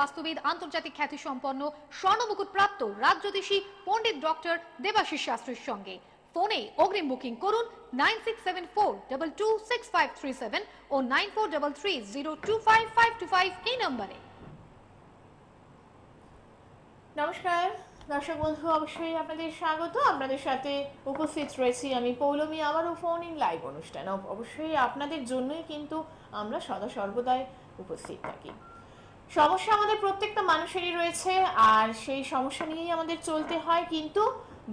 বাস্তুবিদ আন্তর্জাতিক খ্যাতি সম্পন্ন স্বর্ণমুকুট প্রাপ্ত পণ্ডিত ডক্টর শাস্ত্রীর সঙ্গে। ফোনে অগ্রিম বুকিং করুন নাইন ও নাইন এই নম্বরে। নমস্কার। দর্শক বন্ধু, অবশ্যই আপনাদের স্বাগত। আপনাদের সাথে উপস্থিত রয়েছি আমি পৌলমী আবারও ফোন ইন লাইভ অনুষ্ঠান। অবশ্যই আপনাদের জন্যই কিন্তু আমরা সদা সর্বদাই উপস্থিত থাকি। সমস্যা আমাদের প্রত্যেকটা মানুষেরই রয়েছে, আর সেই সমস্যা নিয়েই আমাদের চলতে হয়, কিন্তু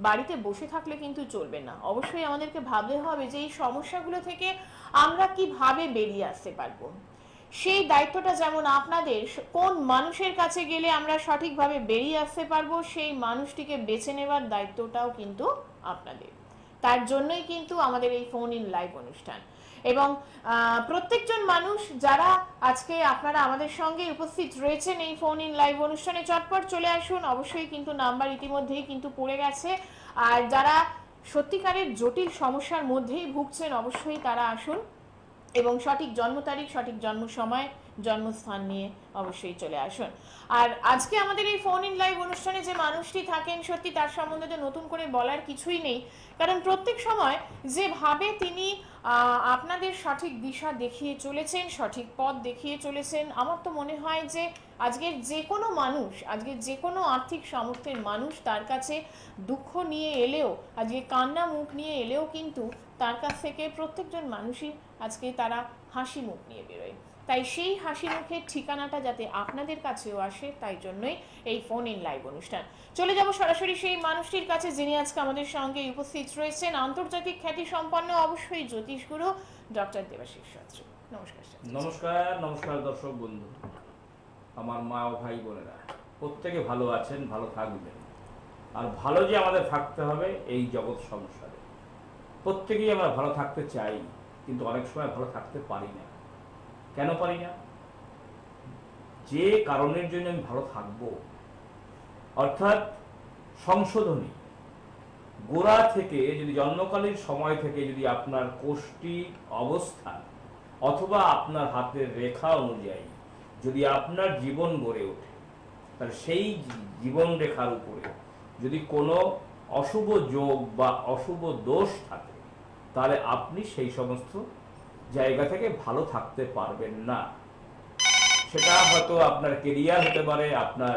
বাড়িতে বসে থাকলে কিন্তু চলবে না। অবশ্যই আমাদেরকে ভাবতে হবে যে এই সমস্যাগুলো থেকে আমরা কীভাবে বেরিয়ে আসতে পারব। সেই দায়িত্বটা যেমন আপনাদের, কোন মানুষের কাছে গেলে আমরা সঠিকভাবে বেরিয়ে আসতে পারব, সেই মানুষটিকে বেছে নেওয়ার দায়িত্বটাও কিন্তু আপনাদের। তার জন্যই কিন্তু আমাদের এই ফোন ইন লাইভ অনুষ্ঠান। এবং প্রত্যেকজন মানুষ যারা আজকে আপনারা আমাদের সঙ্গে উপস্থিত রয়েছেন এই ফোন ইন লাইভ অনুষ্ঠানে চটপট চলে আসুন। অবশ্যই কিন্তু নাম্বার ইতিমধ্যেই কিন্তু পড়ে গেছে। আর যারা সত্যিকারের জটিল সমস্যার মধ্যেই ভুগছেন, অবশ্যই তারা আসুন এবং সঠিক জন্ম তারিখ, সঠিক জন্ম সময় জন্মস্থান নিয়ে অবশ্যই চলে আসুন। আর আজকে আমাদের এই ফোন ইন লাইভ অনুষ্ঠানে যে মানুষটি থাকেন, সত্যি তার সম্বন্ধে তো নতুন করে বলার কিছুই নেই। কারণ প্রত্যেক সময় যেভাবে তিনি আপনাদের সঠিক দিশা দেখিয়ে চলেছেন, সঠিক পথ দেখিয়ে চলেছেন, আমার তো মনে হয় যে আজকের যে কোনো মানুষ আজকে যে কোনো আর্থিক সামর্থ্যের মানুষ তার কাছে দুঃখ নিয়ে এলেও, আজকে কান্না মুখ নিয়ে এলেও কিন্তু তার কাছ থেকে প্রত্যেকজন মানুষই আজকে তারা হাসি মুখ নিয়ে বেরোয়। তাই সেই হাসি মুখের ঠিকানাটা যাতে আপনাদের কাছেও আসে, তাই জন্যই এই ফোন ইন লাইভ অনুষ্ঠান। চলে যাব সরাসরি সেই মানুষটির কাছে, যিনি আজকে আমাদের সঙ্গে উপস্থিত রয়েছেন। আন্তর্জাতিক খ্যাতি সম্পন্ন অবশ্যই জ্যোতিষগুরু ডক্টর দেবাশিস শাস্ত্রী। নমস্কার নমস্কার নমস্কার দর্শক বন্ধু। আমার মা ও ভাই বোনেরা, প্রত্যেকে ভালো আছেন, ভালো থাকবেন। আর ভালো যে আমাদের থাকতে হবে এই জগৎ সংসারে। প্রত্যেকেই আমরা ভালো থাকতে চাই, কিন্তু অনেক সময় ভালো থাকতে পারি না। কেন পারি না? যে কারণের জন্য আমি ভালো থাকব। অর্থাৎ সংশোধনী। গোড়া থেকে যদি জন্মকালীন সময় থেকে যদি আপনার কোষ্ঠী অবস্থা অথবা আপনার হাতের রেখা অনুযায়ী যদি আপনার জীবন গড়ে ওঠে, তাহলে সেই জীবন রেখার উপরে যদি কোনো অশুভ যোগ বা অশুভ দোষ থাকে, তাহলে আপনি সেই সমস্ত জায়গা থেকে ভালো থাকতে পারবেন না। সেটা হয়তো আপনার কেরিয়ার হতে পারে, আপনার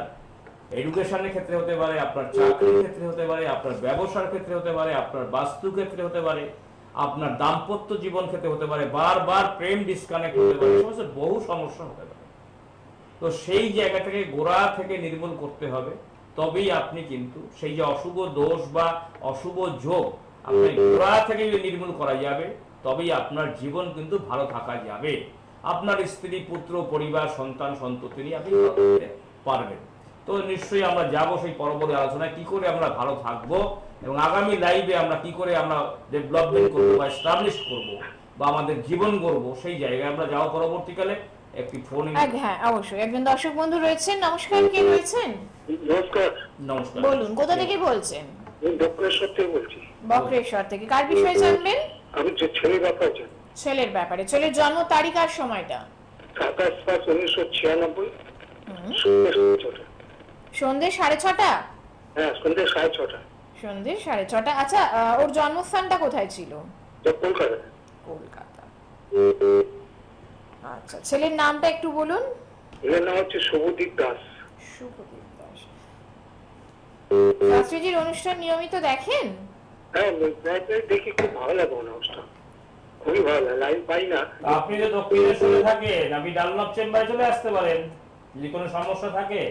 এডুকেশনের ক্ষেত্রে হতে পারে, আপনার চাকরির ক্ষেত্রে হতে পারে, আপনার ব্যবসার ক্ষেত্রে হতে পারে, আপনার বাস্তু ক্ষেত্রে হতে পারে, আপনার দাম্পত্য জীবন ক্ষেত্রে হতে পারে, বারবার প্রেম ডিসকানেক্ট হতে পারে, সমস্ত বহু সমস্যা হতে পারে। তো সেই জায়গা থেকে গোড়া থেকে নির্মূল করতে হবে, তবেই আপনি কিন্তু সেই যে অশুভ দোষ বা অশুভ যোগ আপনি গোড়া থেকে নির্মূল করা যাবে তবেই আপনার জীবন কিন্তু ভালো থাকা যাবে। আপনার স্ত্রী পুত্র পরিবার সন্তান সন্ততি নিয়ে আপনি পারবেন। তো নিশ্চয়ই আমরা যাব সেই পরবর্তী আলোচনায় কি করে আমরা ভালো থাকব এবং আগামী লাইভে আমরা কি করে আমরা ডেভেলপমেন্ট করব বা এস্টাবলিশ করব বা আমাদের জীবন গড়বো সেই জায়গায় আমরা যাও পরবর্তীকালে। একটি ফোন হ্যাঁ অবশ্যই। একজন দর্শক বন্ধু রয়েছেন। নমস্কার কে রয়েছেন নমস্কার। নমস্কার। বলুন কোথা থেকে বলছেন? আমি দক্ষিণেশ্বর থেকে বলছি। বক্রেশ্বর থেকে। কার বিষয়ে জানবেন? আমি যে ছেলে ব্যাপার জানি। ছেলের ব্যাপারে। ছেলের জন্ম তারিখ আর সময়টা? সাতাশ পাঁচ উনিশশো ছিয়ানব্বই। সন্ধ্যে সাড়ে ছটা? হ্যাঁ সন্ধ্যে সাড়ে ছটা। সন্ধে সাড়ে ছটা। আচ্ছা ওর জন্মস্থানটা কোথায় ছিল? কলকাতা। কলকাতা। আচ্ছা ছেলের নামটা একটু বলুন। এর নাম হচ্ছে শুভদীপ দাস। শুভদীপ দাস। শাস্ত্রীজির অনুষ্ঠান নিয়মিত দেখেন? হ্যাঁ প্রায় প্রায় দেখি খুব ভালো লাগে অনুষ্ঠান। খুবই ভালো লাগে লাইন পাই না। আপনি যে দক্ষিণেশ্বরে থাকেন আপনি চেম্বারে চলে আসতে পারেন যদি কোনো সমস্যা থাকে।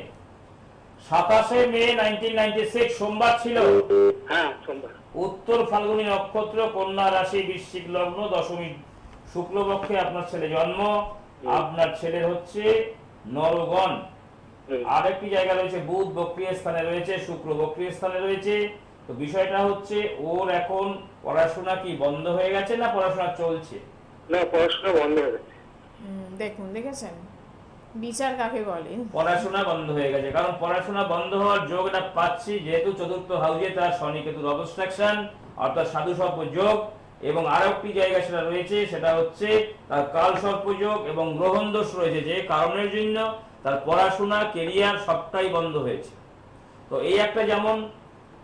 সাতাশে মে নাইনটিন সোমবার ছিল। হ্যাঁ সোমবার। উত্তর ফাল্গুনী নক্ষত্র কন্যা রাশি বৃশ্চিক লগ্ন দশমী শুক্লপক্ষে আপনার ছেলে জন্ম। আপনার ছেলের হচ্ছে নরগণ। আরেকটি জায়গা রয়েছে বুধ বক্রিয় স্থানে রয়েছে শুক্র বক্রিয় স্থানে রয়েছে। তো বিষয়টা হচ্ছে ওর এখন পড়াশোনা কি বন্ধ হয়ে গেছে না পড়াশোনা চলছে? না পড়াশোনা বন্ধ হয়ে গেছে। দেখুন দেখেছেন? বিচার কাকে বলে? পড়াশোনা বন্ধ হয়ে গেছে কারণ পড়াশোনা বন্ধ হওয়ার যোগ না পাচ্ছি যেহেতু চতুর্থ হাউজে তার শনি কেতুর অবস্ট্রাকশন অর্থাৎ সাধু সর্প যোগ এবং আরও একটি জায়গা সেটা রয়েছে সেটা হচ্ছে তার কাল সর্প যোগ এবং গ্রহণ দোষ রয়েছে যে কারণের জন্য তার পড়াশোনা কেরিয়ার সবটাই বন্ধ হয়েছে। তো এই একটা যেমন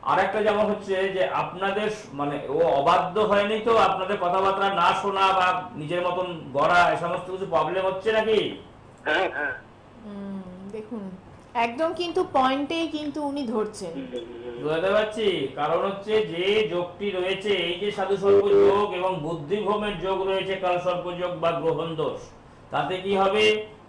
আরেকটা যেমন হচ্ছে যে আপনাদের মানে ও অবাধ্য হয়নি তো আপনাদের কথাবার্তা না শোনা বা নিজের মতন গড়া এ সমস্ত কিছু প্রবলেম হচ্ছে নাকি? হ্যাঁ হ্যাঁ। দেখুন একদম কিন্তু পয়েন্টেই কিন্তু উনি ধরছেন। বুঝতে পারছি। কারণ হচ্ছে যে যোগটি রয়েছে এই যে সাধু সর্প যোগ এবং বুদ্ধিভ্রমের যোগ রয়েছে কাল সর্প যোগ বা গ্রহণ দোষ তাতে কি হবে?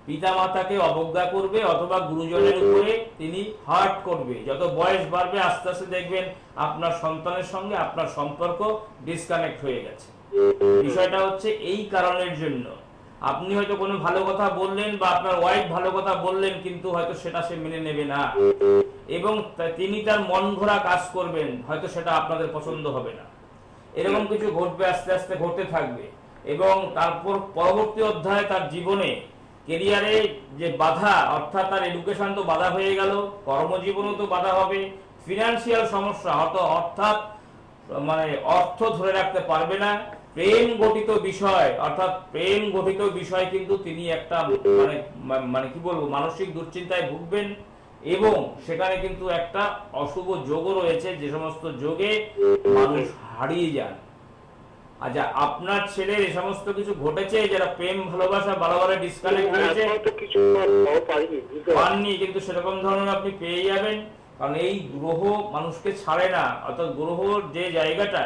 পিতা মাতাকে অবজ্ঞা করবে অথবা গুরুজনের উপরে তিনি হার্ট করবে। যত বয়স বাড়বে, আস্তে আস্তে দেখবেন আপনার সন্তানের সঙ্গে আপনার সম্পর্ক ডিসকানেক্ট হয়ে গেছে। বিষয়টা হচ্ছে এই কারণের জন্য। আপনি হয়তো কোনো ভালো কথা বললেন বা আপনার ওয়াইফ ভালো কথা বললেন, কিন্তু হয়তো সেটা সে মেনে নেবে না। এবং তিনি তার মন ঘোরা কাজ করবেন, হয়তো সেটা আপনাদের পছন্দ হবে না। এরকম কিছু ঘটবে, আস্তে আস্তে ঘটতে থাকবে। এবং তারপর পরবর্তী অধ্যায়ে তার জীবনে কেরিয়ারে যে বাধা, অর্থাৎ তার এডুকেশন তো বাধা হয়ে গেল, কর্মজীবনও তো বাধা হবে ফিনান্সিয়াল সমস্যা হয়তো অর্থাৎ মানে অর্থ ধরে রাখতে পারবে না। প্রেম গঠিত বিষয়, অর্থাৎ প্রেম গঠিত বিষয় কিন্তু তিনি একটা মানে মানে কি বলব, মানসিক দুশ্চিন্তায় ভুগবেন এবং সেখানে কিন্তু একটা অশুভ যোগও রয়েছে, যে সমস্ত যোগে মানুষ হারিয়ে যান। আচ্ছা আপনার ছেলের এই সমস্ত কিছু ঘটেছে? যারা প্রেম ভালোবাসা বারবার ডিসকানেক্ট হয়েছে। পাননি কিন্তু সেরকম ধরনের আপনি পেয়ে যাবেন। কারণ এই গ্রহ মানুষকে ছাড়ে না। অর্থাৎ গ্রহর যে জায়গাটা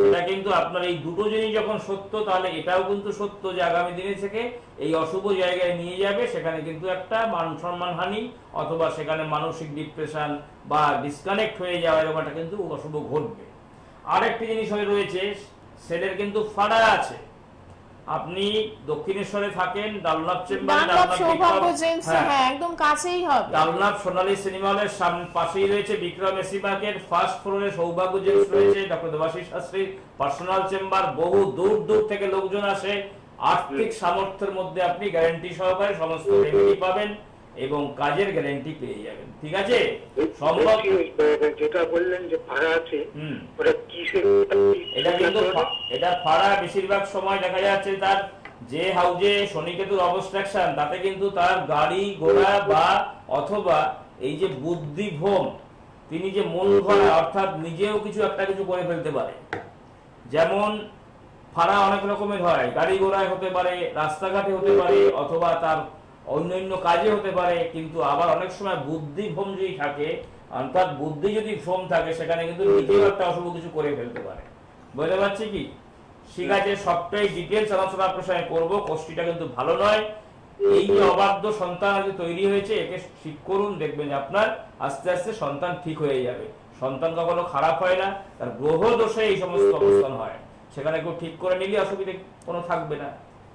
সেটা কিন্তু আপনার এই দুটো জিনিস যখন সত্য তাহলে এটাও কিন্তু সত্য যে আগামী দিনে থেকে এই অশুভ জায়গায় নিয়ে যাবে। সেখানে কিন্তু একটা মান সম্মান হানি অথবা সেখানে মানসিক ডিপ্রেশন বা ডিসকানেক্ট হয়ে যাওয়া এরকম একটা কিন্তু অশুভ ঘটবে। আরেকটি জিনিস হয়ে রয়েছে সেলের কিন্তু ফাড়া আছে। আপনি দক্ষিণেশ্বরে থাকেন ডালনাথ চেম্বার জেমস হ্যাঁ। একদম কাছেই হবে। ডালনাথ সোনালী সিনেমা হলের পাশেই রয়েছে বিক্রম এসি মার্কেট ফার্স্ট ফ্লোরে সৌভাগ্য জেমস রয়েছে doctor Debashis Shastri personal chamber বহু দূর দূর থেকে লোকজন আসে। আর্থিক সামর্থ্যের মধ্যে আপনি গ্যারান্টি সহকারে সমস্ত রেমেডি পাবেন। এবং কাজের গ্যারান্টি পেয়ে যাবেন। ঠিক আছে? সম্ভব যেটা বললেন যে ভাড়া আছে ওটা কিসের এটা কিন্তু এটা ফাড়া বেশিরভাগ সময় দেখা যাচ্ছে তার যে হাউজে শনিকেতুর অবস্ট্রাকশন তাতে কিন্তু তার গাড়ি ঘোড়া বা অথবা এই যে বুদ্ধিভ্রম তিনি যে মন ঘোরা অর্থাৎ নিজেও কিছু একটা কিছু করে ফেলতে পারে। যেমন ফাড়া অনেক রকমের হয় গাড়ি ঘোড়ায় হতে পারে রাস্তাঘাটে হতে পারে অথবা তার অন্যান্য কাজে হতে পারে কিন্তু আবার অনেক সময় বুদ্ধি ভ্রম যদি থাকে। অর্থাৎ বুদ্ধি যদি ভ্রম থাকে সেখানে কিন্তু নিজেও একটা অশুভ কিছু করে ফেলতে পারে। বুঝতে পারছি কি? ঠিক আছে সবটাই ডিটেলস আলোচনা আপনার সঙ্গে করব। কোষ্ঠীটা কিন্তু ভালো নয়। এই যে অবাধ্য সন্তান আজ তৈরি হয়েছে একে ঠিক করুন দেখবেন যে আপনার আস্তে আস্তে সন্তান ঠিক হয়ে যাবে। সন্তান কখনো খারাপ হয় না তার গ্রহ দোষে এই সমস্ত অবস্থান হয়। সেখানে কেউ ঠিক করে নিলে অসুবিধে কোনো থাকবে না।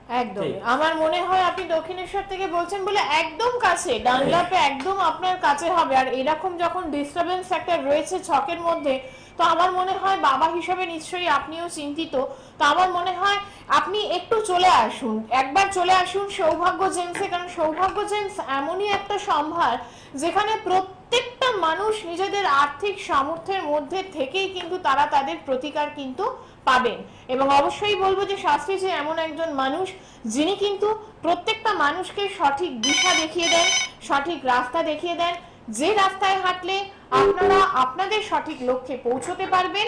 একদম। আমার মনে হয় আপনি দক্ষিণেশ্বর থেকে বলছেন বলে একদম কাছে ডানলাপে একদম আপনার কাছে হবে। আর এরকম যখন ডিস্টারবেন্স একটা রয়েছে ছকের মধ্যে তো আমার মনে হয় বাবা হিসেবে নিশ্চয়ই আপনিও চিন্তিত। তো আমার মনে হয় আপনি একটু চলে আসুন। একবার চলে আসুন সৌভাগ্য জেমসে কারণ সৌভাগ্য জেমস এমনই একটা সম্ভার যেখানে প্রত্যেকটা মানুষ নিজেদের আর্থিক সামর্থ্যের মধ্যে থেকেই কিন্তু তারা তাদের প্রতিকার কিন্তু পাবেন। এবং অবশ্যই বলব যে শাস্ত্রী যে এমন একজন মানুষ, যিনি কিন্তু প্রত্যেকটা মানুষকে সঠিক দিশা দেখিয়ে দেন, সঠিক রাস্তা দেখিয়ে দেন। যে রাস্তায় হাঁটলে আপনারা আপনাদের সঠিক লক্ষ্যে পৌঁছতে পারবেন।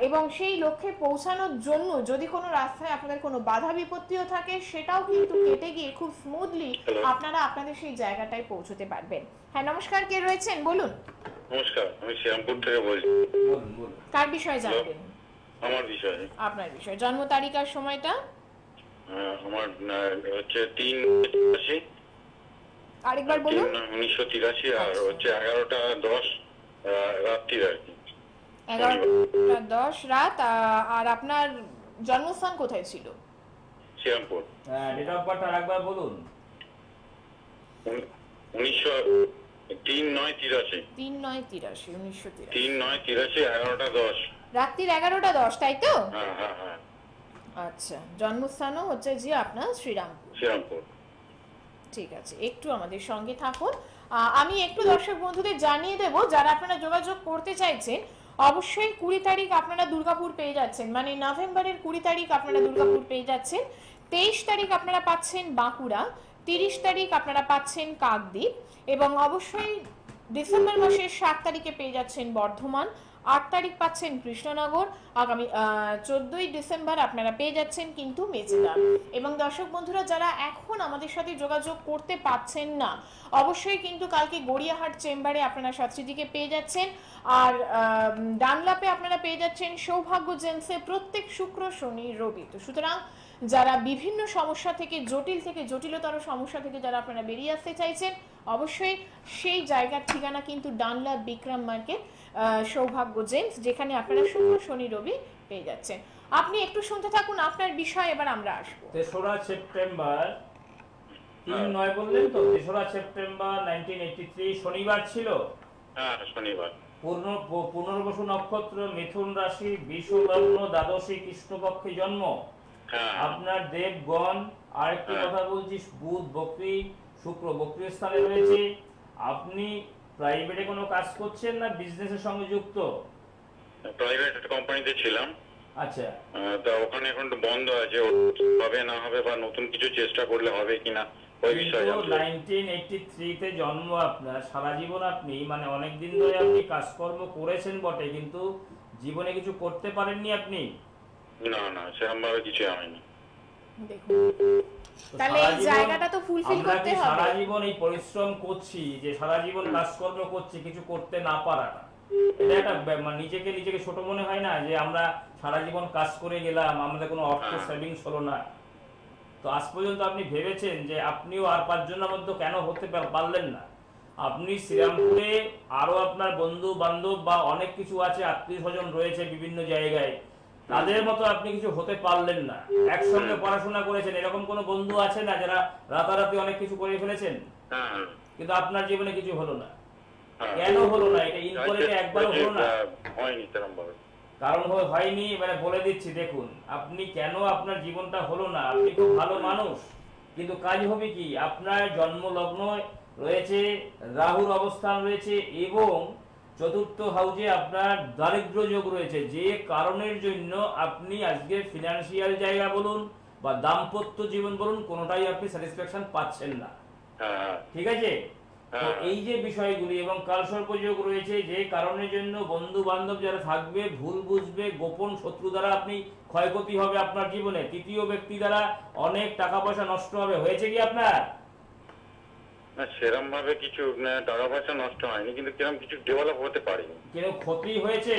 এবং সেই লক্ষ্যে পৌঁছানোর জন্য যদি কোনো রাস্তায় আপনাদের কোনো বাধা বিপত্তিও থাকে সেটাও কিন্তু কেটে গিয়ে খুব স্মুথলি আপনারা আপনাদের সেই জায়গাটায় পৌঁছতে পারবেন। হ্যাঁ নমস্কার কে রয়েছেন? বলুন। নমস্কার আমি শ্রীরামপুর থেকে বলছি। কার বিষয়ে জানবেন? আমার বিষয়ে। আপনার বিষয়। জন্ম তারিখ আর সময়টা? আহ, আমার হচ্ছে তিন আরেকবার বলুন। উনিশশো তিরাশি আর আচ্ছা। হচ্ছে এগারোটা দশ আহ, রাত্রির আর কি। এগারোটা দশ রাত আর আপনার জন্মস্থান কোথায় ছিল? শ্রীরামপুর। হ্যাঁ ডেট অফ বার্থ আর একবার বলুন। উনিশশো তিন নয় তিরাশি। তিন নয় তিরাশি উনিশশো তিরাশি। তিন নয় তিরাশি এগারোটা দশ। রাত্রির এগারোটা দশ তাই তো? হ্যাঁ হ্যাঁ আচ্ছা জন্মস্থানও হচ্ছে যে আপনার শ্রীরামপুর। শ্রীরামপুর। ঠিক আছে একটু আমাদের সঙ্গে থাকুন। আহ, আমি একটু দর্শক বন্ধুদের জানিয়ে দেব যারা আপনারা যোগাযোগ করতে চাইছেন অবশ্যই কুড়ি তারিখ আপনারা দুর্গাপুর পেয়ে যাচ্ছেন। মানে নভেম্বরের কুড়ি তারিখ আপনারা দুর্গাপুর পেয়ে যাচ্ছেন। তেইশ তারিখ আপনারা পাচ্ছেন বাঁকুড়া, তিরিশ তারিখ আপনারা পাচ্ছেন কাকদ্বীপ এবং অবশ্যই ডিসেম্বর মাসের সাত তারিখে পেয়ে যাচ্ছেন বর্ধমান। আট তারিখ পাচ্ছেন কৃষ্ণনগর, আগামী চোদ্দই ডিসেম্বর আপনারা পেয়ে যাচ্ছেন কিন্তু মেচেদা এবং দর্শক বন্ধুরা, যারা এখন আমাদের সাথে যোগাযোগ করতে পারছেন না, অবশ্যই কিন্তু কালকে গড়িয়াহাট চেম্বারে আপনারা শাস্ত্রীজিকে পেয়ে যাচ্ছেন। আর ডানলাপে আপনারা পেয়ে যাচ্ছেন সৌভাগ্য জেন্সে প্রত্যেক শুক্র, শনি, রবি। তো সুতরাং, যারা বিভিন্ন সমস্যা থেকে, জটিল থেকে, জটিলতর সমস্যা থেকে যারা আপনারা বেরিয়ে আসতে চাইছেন, অবশ্যই সেই জায়গার ঠিকানা কিন্তু ডানলা বিক্রম মার্কেট সৌভাগ্য জেন্স যেখানে আপনারা শুক্র শনি রবি পেয়ে যাচ্ছেন। আপনি একটু শুনতে থাকুন আপনার বিষয় এবার আমরা আসব। তেসরা সেপ্টেম্বর তিন নয় বললেন তো? তেসরা সেপ্টেম্বর নাইনটিন শনিবার ছিল? হ্যাঁ শনিবার। পূর্ণ পুনর্বসু নক্ষত্র মিথুন রাশি বিষ লগ্ন দ্বাদশী কৃষ্ণপক্ষে জন্ম। হ্যাঁ। আপনার দেবগণ আরেকটি হ্যাঁ। কথা বলছি বুধ বকরি শুক্র বকরি স্থানে রয়েছে। আপনি প্রাইভেটে কোনো কাজ করছেন না বিজনেসের সঙ্গে যুক্ত? প্রাইভেট কোম্পানিতে ছিলাম। আচ্ছা। তা ওখানে এখন বন্ধ আছে। হবে না হবে বা নতুন কিছু চেষ্টা করলে হবে কিনা ওই বিষয়ে কিন্তু জানতে চাই। নাইনটিন জন্ম আপনার। সারা জীবন আপনি মানে অনেক দিন ধরে আপনি কাজকর্ম করেছেন বটে কিন্তু জীবনে কিছু করতে পারেননি আপনি? না না সেরকম ভাবে কিছু হয়নি দেখুন। তাহলে এই জায়গাটা তো ফুলফিল করতে কি সারা জীবন এই পরিশ্রম করছি যে সারা জীবন কাজকর্ম করছি কিছু করতে না পারাটা এটা একটা মানে নিজেকে নিজেকে ছোট মনে হয় না যে আমরা সারা জীবন কাজ করে গেলাম আমাদের কোনো অর্থ হ্যাঁ। সেভিংস হলো না। তো আজ পর্যন্ত আপনি ভেবেছেন যে আপনিও আর পাঁচজনের মধ্যে কেন হতে পারলেন না? আপনি শ্রীরামপুরে আরও আপনার বন্ধু বান্ধব বা অনেক কিছু আছে আত্মীয় স্বজন রয়েছে বিভিন্ন জায়গায়। তাদের মতো আপনি কিছু হতে পারলেন না। একসঙ্গে পড়াশোনা করেছেন এরকম কোনো বন্ধু আছে না যারা রাতারাতি অনেক কিছু করে ফেলেছেন? হ্যাঁ। কিন্তু আপনার জীবনে কিছু হলো না। হ্যাঁ। কেন হলো না? এটা ইনকোয়ারিতে হয়তো- একবারও হলো না। হয়নি সেরকম ভাবে। কারণ হয়নি মানে বলে দিচ্ছি দেখুন আপনি কেন আপনার জীবনটা হলো না? আপনি খুব ভালো মানুষ কিন্তু কাজ হবে কি? আপনার জন্ম লগ্ন রয়েছে রাহুর অবস্থান রয়েছে এবং চতুর্থ হাউজে আপনার দারিদ্র যোগ রয়েছে। যে কারণের জন্য আপনি আজকে ফিনান্সিয়াল জায়গা বলুন বা দাম্পত্য জীবন বলুন কোনোটাই আপনি স্যাটিসফ্যাকশন পাচ্ছেন না। হ্যাঁ। ঠিক আছে? তো হ্যাঁ। এই যে বিষয়গুলি এবং কালসর্পযোগ রয়েছে যে কারণের জন্য বন্ধু বান্ধব যারা থাকবে ভুল বুঝবে গোপন শত্রু দ্বারা আপনি ক্ষয়ক্ষতি হবে আপনার জীবনে। তৃতীয় ব্যক্তি দ্বারা অনেক টাকা পয়সা নষ্ট হবে। হয়েছে কি আপনার? না সেরকম ভাবে কিছু টাকা পয়সা নষ্ট হয়নি কিন্তু কীরকম কিছু ডেভেলপ হতে পারেনি। কেন ক্ষতি হয়েছে?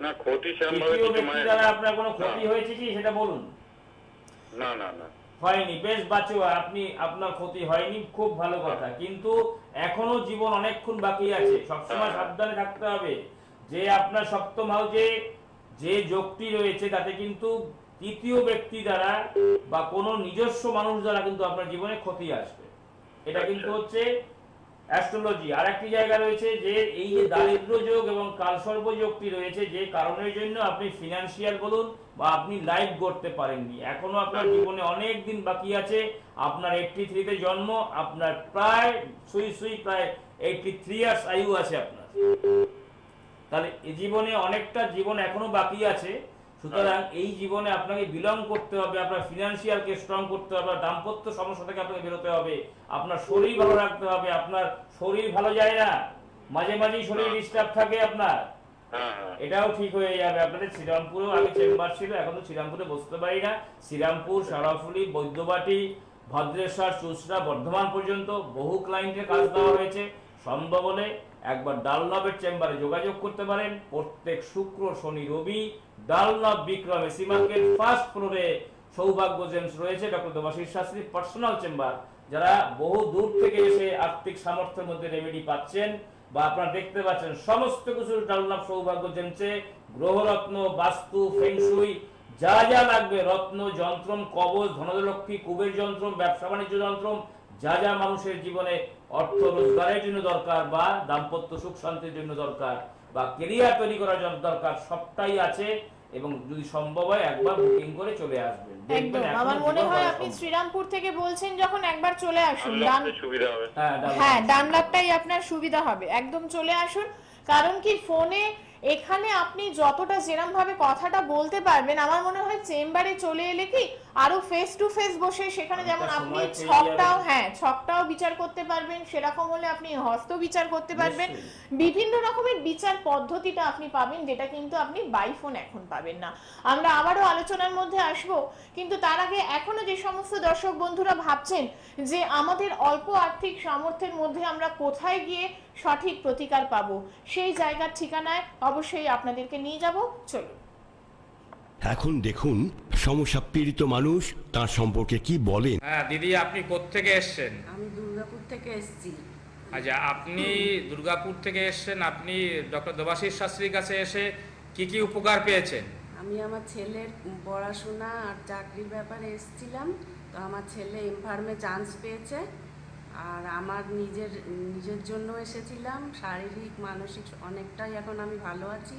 না ক্ষতি সেরকম ভাবে কিছু মানে আপনার কোনো ক্ষতি হয়েছে কি? সেটা বলুন। না না না। হয়নি। বেশ বাঁচো আপনি আপনার ক্ষতি হয়নি খুব ভালো কথা। কিন্তু এখনও জীবন অনেকক্ষণ বাকি আছে। সবসময় হ্যাঁ। সাবধানে থাকতে হবে। যে আপনার সপ্তম হাউজে যে যোগটি রয়েছে তাতে কিন্তু তৃতীয় ব্যক্তি দ্বারা বা কোনো নিজস্ব মানুষ দ্বারা কিন্তু আপনার জীবনে ক্ষতি আসবে। এটা কিন্তু হচ্ছে অ্যাস্ট্রোলজি আর একটি জায়গা রয়েছে যে এই যে দারিদ্র যোগ এবং কালসর্প যোগটি রয়েছে যে কারণের জন্য আপনি ফিনান্সিয়াল বলুন বা আপনি লাইফ গড়তে পারেননি। এখনও আপনার জীবনে অনেক দিন বাকি আছে। আপনার এইটটি থ্রিতে জন্ম আপনার প্রায় সুই সুই প্রায় এইটটি থ্রি ইয়ার্স আয়ু আছে আপনার। তাহলে এই জীবনে অনেকটা জীবন এখনও বাকি আছে। সুতরাং এই জীবনে আপনাকে বিলং করতে হবে আপনার ফিনান্সিয়ালকে স্ট্রং করতে হবে দাম্পত্য সমস্যা থেকে আপনাকে বেরোতে হবে আপনার শরীর ভালো রাখতে হবে আপনার শরীর ভালো যায় না মাঝে মাঝেই শরীর ডিস্টার্ব থাকে আপনার। হ্যাঁ হ্যাঁ। এটাও ঠিক হয়ে যাবে। আপনাদের শ্রীরামপুরেও আগে চেম্বার ছিল এখন তো শ্রীরামপুরে বসতে পারি না। শ্রীরামপুর সারাফুলি বৈদ্যবাটি ভদ্রেশ্বর চুচড়া বর্ধমান পর্যন্ত বহু ক্লায়েন্টের কাজ দেওয়া হয়েছে। সম্ভব হলে একবার ডালনবের চেম্বারে যোগাযোগ করতে পারেন। প্রত্যেক শুক্র শনি রবি ডালনব বিক্রমে সীমান্তের ফার্স্ট ফ্লোরে সৌভাগ্য জেমস রয়েছে, doctor Debashis Shastri personal chamber যারা বহু দূর থেকে এসে আর্থিক সামর্থ্যের মধ্যে রেমেডি পাচ্ছেন বা আপনারা দেখতে পাচ্ছেন, সমস্ত কিছু সৌভাগ্য জেমসে, গ্রহরত্ন, বাস্তু ফেংশুই যা যা লাগবে, রত্ন কবচ কুবের ব্যবসা বাণিজ্য যা যা মানুষের জীবনে অর্থ রোজগারের জন্য দরকার বা দাম্পত্য সুখ শান্তির জন্য দরকার বা কেরিয়ার তৈরি করার জন্য দরকার, সবটাই আছে। এবং যদি সম্ভব হয় একবার বুকিং করে চলে আসবেন। একদম। আমার মনে হয় আপনি শ্রীরামপুর থেকে বলছেন যখন একবার চলে আসুন। হ্যাঁ ডান হ্যাঁ ডানলাপটাই আপনার সুবিধা হবে। একদম চলে আসুন। কারণ কি ফোনে এখানে আপনি যতটা যেরম ভাবে কথাটা বলতে পারবেন আমার মনে হয় চেম্বারে চলে এলে কি আরও ফেস টু ফেস বসে সেখানে যেমন আপনি ছকটাও হ্যাঁ ছকটাও বিচার করতে পারবেন সেরকম হলে আপনি হস্ত বিচার করতে পারবেন। বিভিন্ন রকমের বিচার পদ্ধতিটা আপনি পাবেন যেটা কিন্তু আপনি বাই ফোন এখন পাবেন না। আমরা আবারও আলোচনার মধ্যে আসব কিন্তু তার আগে এখনও যে সমস্ত দর্শক বন্ধুরা ভাবছেন যে আমাদের অল্প আর্থিক সামর্থ্যের মধ্যে আমরা কোথায় গিয়ে সঠিক প্রতিকার পাবো। সেই জায়গার ঠিকানায় অবশ্যই আপনাদেরকে নিয়ে যাব। চলুন। এখন দেখুন সমস্যা পীড়িত মানুষ তার সম্পর্কে কি বলেন? হ্যাঁ দিদি আপনি কোত্থেকে এসছেন? আমি দুর্গাপুর থেকে এসেছি। আচ্ছা আপনি দুর্গাপুর থেকে এসছেন আপনি ডক্টর দেবাশিস শাস্ত্রীর কাছে এসে কি কি উপকার পেয়েছেন? আমি আমার ছেলের পড়াশোনা আর চাকরির ব্যাপারে এসেছিলাম তো আমার ছেলে এম ফার্মে চান্স পেয়েছে। আর আমার নিজের নিজের জন্য এসেছিলাম শারীরিক মানসিক অনেকটাই এখন আমি ভালো আছি।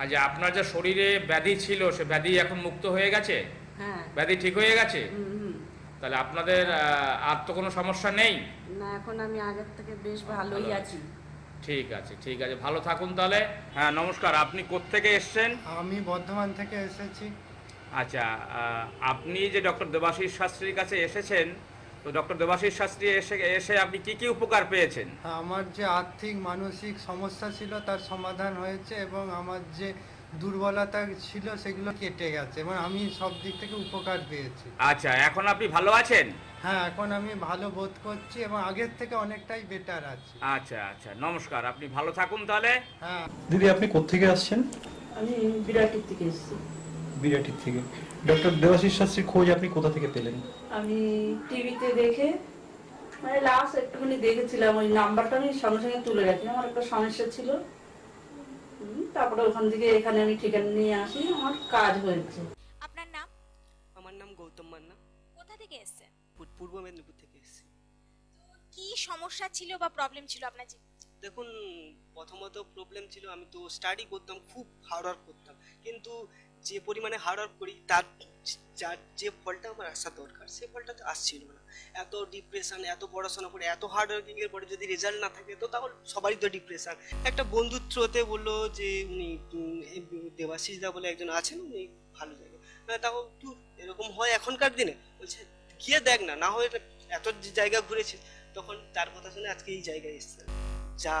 আচ্ছা আপনার যে শরীরে ব্যাধি ছিল সে ব্যাধি এখন মুক্ত হয়ে গেছে? হ্যাঁ। ব্যাধি ঠিক হয়ে গেছে? তাহলে আপনাদের আর তো কোনো সমস্যা নেই? না এখন আমি আগের থেকে বেশ ভালোই আছি। ঠিক আছে ঠিক আছে। ভালো থাকুন তাহলে। হ্যাঁ নমস্কার। আপনি কোত্থেকে এসছেন? আমি বর্ধমান থেকে এসেছি। আচ্ছা আপনি যে ডক্টর দেবাশিস শাস্ত্রীর কাছে এসেছেন তো ডক্টর দেবাশিস শাস্ত্রী এসে এসে আপনি কি কি উপকার পেয়েছেন? আমার যে আর্থিক মানসিক সমস্যা ছিল তার সমাধান হয়েছে এবং আমার যে দুর্বলতা ছিল সেগুলো কেটে গেছে এবং আমি সব দিক থেকে উপকার পেয়েছি। আচ্ছা এখন আপনি ভালো আছেন? হ্যাঁ এখন আমি ভালো বোধ করছি এবং আগের থেকে অনেকটাই বেটার আছি। আচ্ছা আচ্ছা নমস্কার আপনি ভালো থাকুন তাহলে। হ্যাঁ। দিদি আপনি কোত্থেকে আসছেন? আমি বিরাটির থেকে এসেছি। বিরাটির থেকে। ডক্টর দেবাশিস শাস্ত্রীর খোঁজ আপনি কোথা থেকে পেলেন? আমি টিভিতে দেখে মানে লাস্ট একটুখানি দেখেছিলাম ওই নাম্বারটা আমি সঙ্গে সঙ্গে তুলে রাখি। আমার একটা সমস্যা ছিল। তারপরে ওখান থেকে এখানে আমি ঠিকানা নিয়ে আসি আমার কাজ হয়েছে। আপনার নাম? আমার নাম গৌতম মান্না। কোথা থেকে এসেছেন? পূর্ব মেদিনীপুর থেকে এসেছি। কি সমস্যা ছিল বা প্রবলেম ছিল আপনার জীবনে? দেখুন প্রথমত প্রবলেম ছিল আমি তো স্টাডি করতাম খুব হার্ড ওয়ার্ক করতাম। কিন্তু যে পরিমাণে হার্ড ওয়ার্ক করি, তার যার যে ফলটা আমার আসা দরকার, সে ফলটা তো আসছিল না। এত ডিপ্রেশন এত পড়াশোনা করে, এত হার্ড ওয়ার্কিং এর পরে যদি রেজাল্ট না থাকে, তো তাহলে সবারই তো ডিপ্রেশন একটা বন্ধুর থ্রোতে বলল যে, উনি দেবাশিস দা বলে একজন আছেন, উনি ভালো জায়গা। তাও তুই এরকম হয় এখনকার দিনে? বলছে, গিয়ে দেখ না না হয় এত জায়গা ঘুরেছি তখন তার কথা শুনে আজকে এই জায়গায় এসেছে। যা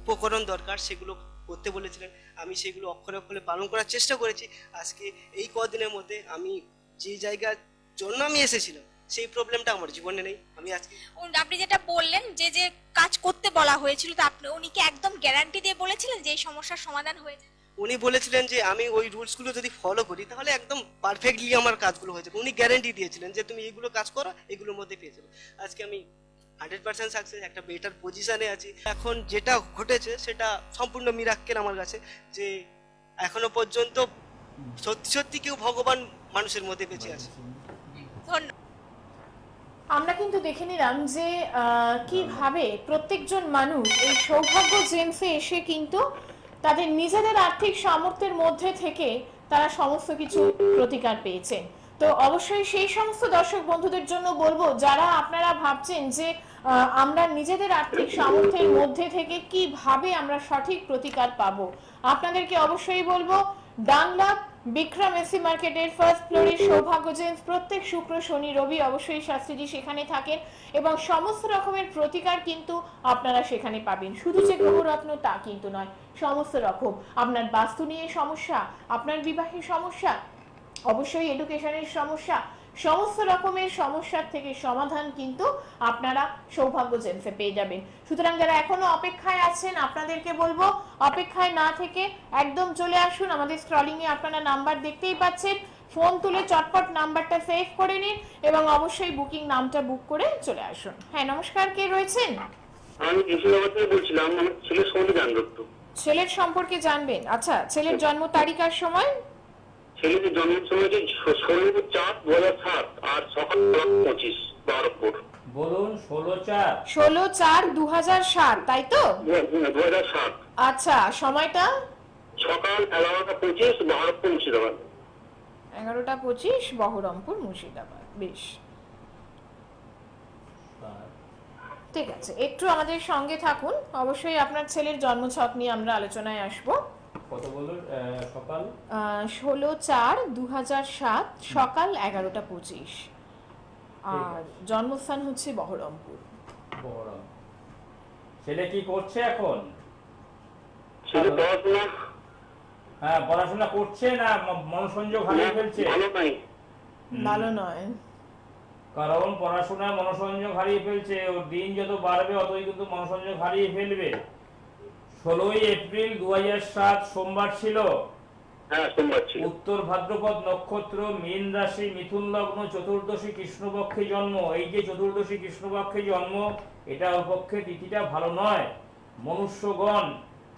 উপকরণ দরকার, সেগুলো করতে বলেছিলেন। আমি সেগুলো অক্ষরে অক্ষরে পালন করার চেষ্টা করেছি। আজকে এই কদিনের মধ্যে আমি যে জায়গার জন্য আমি এসেছিলাম সেই প্রবলেমটা আমার জীবনে নেই। আমি আজকে আপনি যেটা বললেন যে যে কাজ করতে বলা হয়েছিল তো আপনি উনি কি একদম গ্যারান্টি দিয়ে বলেছিলেন যে এই সমস্যার সমাধান হয়ে যাবে? উনি বলেছিলেন যে আমি ওই রুলসগুলো যদি ফলো করি তাহলে একদম পারফেক্টলি আমার কাজগুলো হয়ে যাবে। উনি গ্যারেন্টি দিয়েছিলেন যে তুমি এইগুলো কাজ করো এগুলোর মধ্যে পেয়ে যাবে। আজকে আমি হান্ড্রেড পার্সেন্ট সাকসেস একটা বেটার পজিশনে আছি। এখন যেটা ঘটেছে, সেটা সম্পূর্ণ মিরাক্কেল আমার কাছে, যে এখনও পর্যন্ত সত্যি সত্যি কেউ ভগবান মানুষের মধ্যে বেঁচে আছে। আমরা কিন্তু দেখে নিলাম যে কীভাবে প্রত্যেকজন মানুষ এই সৌভাগ্য জেমসে এসে কিন্তু তাদের নিজেদের আর্থিক সামর্থ্যের মধ্যে থেকে তারা সমস্ত কিছু প্রতিকার পেয়েছেন। তো অবশ্যই সেই সমস্ত দর্শক বন্ধুদের জন্য বলব, যারা আপনারা ভাবছেন যে আমরা নিজেদের আর্থিক সামর্থ্যের মধ্যে থেকে কীভাবে আমরা সঠিক প্রতিকার পাবো? আপনাদেরকে অবশ্যই বলব ডাংলা বিক্রম এসি মার্কেটের ফার্স্ট ফ্লোরে সৌভাগ্য জেন্স প্রত্যেক শুক্র, শনি, রবি অবশ্যই শাস্ত্রীজি সেখানে থাকেন এবং সমস্ত রকমের প্রতিকার কিন্তু আপনারা সেখানে পাবেন। শুধু যে গ্রহরত্ন তা কিন্তু নয়, সমস্ত রকম। আপনার বাস্তু নিয়ে সমস্যা, আপনার বিবাহের সমস্যা, অবশ্যই এডুকেশনের সমস্যা সমস্ত রকমের সমস্যার থেকে সমাধান কিন্তু আপনারা সৌভাগ্য জেন্সে পেয়ে যাবেন। সুতরাং যারা এখনও অপেক্ষায় আছেন আপনাদেরকে বলব অপেক্ষায় না থেকে একদম চলে আসুন। আমাদের স্ক্রলিং এ আপনারা নাম্বার দেখতেই পাচ্ছেন। ফোন তুলে চটপট নাম্বারটা সেভ করে নিন এবং অবশ্যই বুকিং নামটা বুক করে চলে আসুন। হ্যাঁ নমস্কার কে রয়েছেন? আমি মুর্শিদাবাদ থেকে বলছিলাম আমার ছেলের সম্বন্ধে জানব ছেলের সম্পর্কে জানবেন? আচ্ছা ছেলের জন্ম তারিখ আর সময়? ছেলের জন্মের সময় যে ষোলো চার দু হাজার সাত আর সকাল পঁচিশ বারোপুর বলুন ষোলো চার ষোলো চার দু হাজার সাত তাই তো? দু হাজার সাত। আচ্ছা সময়টা? সকাল এগারোটা পঁচিশ বারোপুর মুর্শিদাবাদ এগারোটা পঁচিশ বহরমপুর মুর্শিদাবাদ বেশ। ঠিক আছে একটু আমাদের সঙ্গে থাকুন। অবশ্যই আপনার ছেলের জন্মছক নিয়ে আমরা আলোচনায় আসব। কত বলুন আহ, সকাল? ষোলো চার দু হাজার সাত সকাল এগারোটা পঁচিশ। আর জন্মস্থান হচ্ছে বহরমপুর। বহরম ছেলে কি করছে এখন? ছেলে পড়াশোনা হ্যাঁ পড়াশোনা করছে না মনোসংযোগ হারিয়ে ফেলছে? ভালো নয়। কারণ পড়াশোনায় মনোসংযোগ হারিয়ে ফেলছে ওর দিন যত বাড়বে অতই কিন্তু মনোসংযোগ হারিয়ে ফেলবে। ষোলোই এপ্রিল দু সাত সোমবার ছিল। হ্যাঁ সোমবার ছিল। উত্তর ভাদ্রপদ নক্ষত্র মীন রাশি মিথুন লগ্ন চতুর্দশী কৃষ্ণপক্ষে জন্ম। এই যে চতুর্দশী কৃষ্ণপক্ষে জন্ম এটা ওর পক্ষে তিথিটা ভালো নয়। মনুষ্যগণ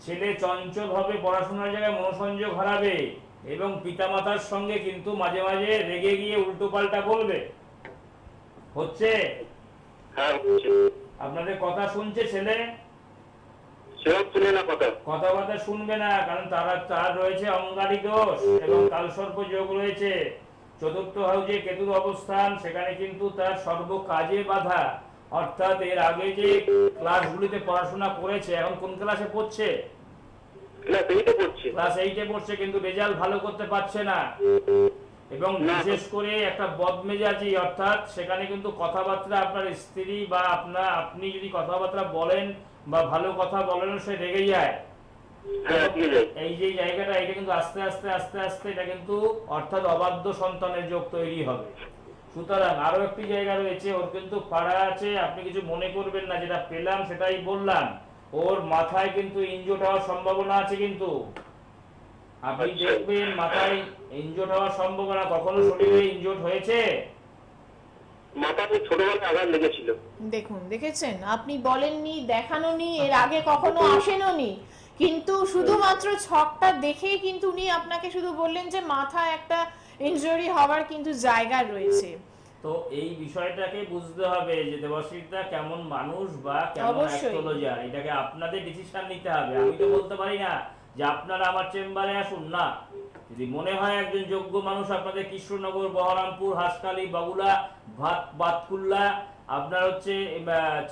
ছেলে চঞ্চল হবে পড়াশোনার জায়গায় মনোসংযোগ হারাবে এবং পিতামাতার সঙ্গে কিন্তু মাঝে মাঝে রেগে গিয়ে উল্টো পাল্টা বলবে। হচ্ছে? হ্যাঁ হচ্ছে। আপনাদের কথা শুনছে ছেলে? সেরকম শুনে না কথা। কথাবার্তা শুনবে না কারণ তারা তার রয়েছে অঙ্গারী দোষ এবং কালসর্প যোগ রয়েছে। চতুর্থ হাউজে কেতুর অবস্থান সেখানে কিন্তু তার সর্ব কাজে বাধা। অর্থাৎ এর আগে যে ক্লাসগুলিতে পড়াশোনা করেছে এখন কোন ক্লাসে পড়ছে? না সেই তো করছে ক্লাস এইটে পড়ছে কিন্তু রেজাল্ট ভালো করতে পারছে না। এবং বিশেষ করে একটা বদমেজাজি অর্থাৎ সেখানে কিন্তু কথাবার্তা আপনার স্ত্রী বা আপনার আপনি যদি কথাবার্তা বলেন বা ভালো কথা বলেন সে রেগে যায়। এই যে জায়গাটা এটা কিন্তু আস্তে আস্তে আস্তে আস্তে এটা কিন্তু অর্থাৎ অবাধ্য সন্তানের যোগ তৈরি হবে। সুতরাং আরও একটি জায়গা রয়েছে ওর কিন্তু পাড়া আছে আপনি কিছু মনে করবেন না যেটা পেলাম সেটাই বললাম। ওর মাথায় কিন্তু ইনজোট হওয়ার সম্ভাবনা আছে কিন্তু। আপনি আচ্ছা। দেখবেন মাথায় ইনজোট হওয়ার সম্ভাবনা কখনো শরীরে ইনজোট হয়েছে? মাথাতে ছোটবেলায় আঘাত লেগেছিল। দেখুন দেখেছেন? আপনি বলেননি দেখানোনি এর আগে কখনো আসেননি কিন্তু শুধুমাত্র ছকটা দেখেই কিন্তু উনি আপনাকে শুধু বললেন যে মাথায় একটা ইনজুরি হওয়ার কিন্তু জায়গা রয়েছে। তো এই বিষয়টাকে বুঝতে হবে যে দেবাশিসদা কেমন মানুষ বা কেমন অ্যাস্ট্রোলজার এটাকে আপনাদের ডিসিশন নিতে হবে। আমি তো বলতে পারি না যে আপনারা আমার চেম্বারে আসুন না। যদি মনে হয় একজন যোগ্য মানুষ আপনাদের কৃষ্ণনগর বহরমপুর হাসকালি বাগুলা ভাত বাতকুল্লা আপনার হচ্ছে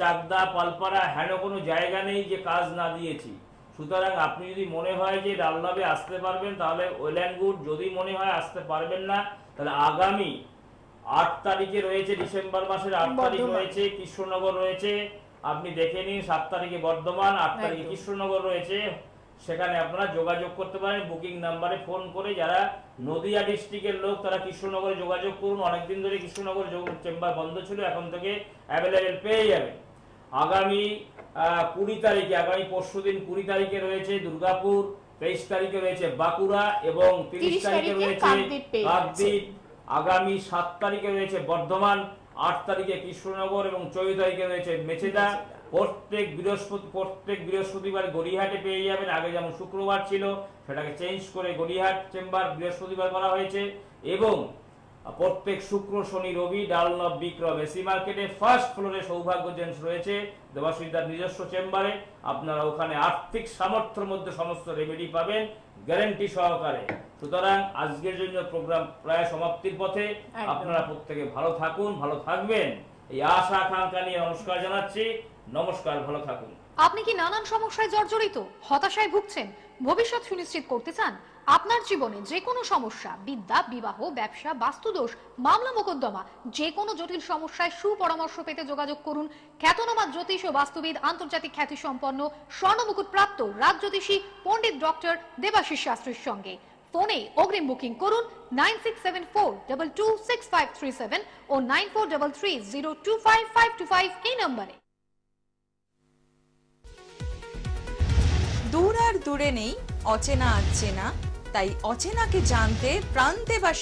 চাকদা পালপাড়া হেন কোনো জায়গা নেই যে কাজ না দিয়েছি। সুতরাং আপনি যদি মনে হয় যে ডালনাবে আসতে পারবেন তাহলে ওয়েল অ্যান্ড গুড। যদি মনে হয় আসতে পারবেন না তাহলে আগামী আট তারিখে রয়েছে ডিসেম্বর মাসের আট তারিখ রয়েছে কৃষ্ণনগর রয়েছে। আপনি দেখে নিন সাত তারিখে বর্ধমান আট তারিখে কৃষ্ণনগর রয়েছে। সেখানে আপনারা যোগাযোগ করতে পারেন। বুকিং নাম্বারে ফোন করে যারা নদিয়া ডিস্ট্রিক্টের লোক তারা কৃষ্ণনগরে যোগাযোগ করুন। অনেকদিন ধরে কৃষ্ণনগর চেম্বার বন্ধ ছিল এখন থেকে অ্যাভেলেবেল পেয়ে যাবেন। আগামী কুড়ি তারিখে আগামী পরশু দিন কুড়ি তারিখে রয়েছে দুর্গাপুর তেইশ তারিখে রয়েছে বাঁকুড়া এবং তিরিশ তারিখে রয়েছে কাকদ্বীপ। আগামী সাত তারিখে রয়েছে বর্ধমান আট তারিখে কৃষ্ণনগর এবং চৌদ্দ তারিখে রয়েছে মেচেদা। প্রত্যেক বৃহস্পতি প্রত্যেক বৃহস্পতিবার গড়িয়াহাটে পেয়ে যাবেন। আগে যেমন শুক্রবার ছিল সেটাকে চেঞ্জ করে গড়িয়াহাট চেম্বার বৃহস্পতিবার করা হয়েছে। এবং প্রত্যেক শুক্র শনি রবি ডালনব বিক্রম এসি মার্কেটে ফার্স্ট ফ্লোরে সৌভাগ্য জেন্স রয়েছে দেবাশিদার নিজস্ব চেম্বারে আপনারা ওখানে আর্থিক সামর্থ্যের মধ্যে সমস্ত রেমেডি পাবেন গ্যারেন্টি সহকারে। সুতরাং আজকের জন্য প্রোগ্রাম প্রায় সমাপ্তির পথে। আপনারা প্রত্যেকে ভালো থাকুন ভালো থাকবেন। এই আশা আকাঙ্ক্ষা নিয়ে নমস্কার জানাচ্ছি। নমস্কার, ভালো থাকুন। আপনি কি নানান সমস্যায় জর্জরিত, হতাশায় ভুগছেন? ভবিষ্যৎ সুনিশ্চিত করতে চান? আপনার জীবনে যে কোনো সমস্যা, বিদ্যা, বিবাহ, ব্যবসা, বাস্তুদোষ, মামলা মোকদ্দমা, যে কোনো জটিল সমস্যায় সুপরামর্শ পেতে যোগাযোগ করুন। খ্যাতনামা জ্যোতিষ ও বাস্তুবিদ আন্তর্জাতিক খ্যাতি সম্পন্ন স্বর্ণমুকুট প্রাপ্ত রাজ্যোতিষী পণ্ডিত ডক্টর দেবাশিস শাস্ত্রীর সঙ্গে। ফোনে অগ্রিম বুকিং করুন nine six seven four double two six five three seven ও nine four double three zero two five five two five এই নম্বরে। দূর আর দূরে নেই অচেনা আচেনা তাই অচেনাকে জানতে প্রান্তে বা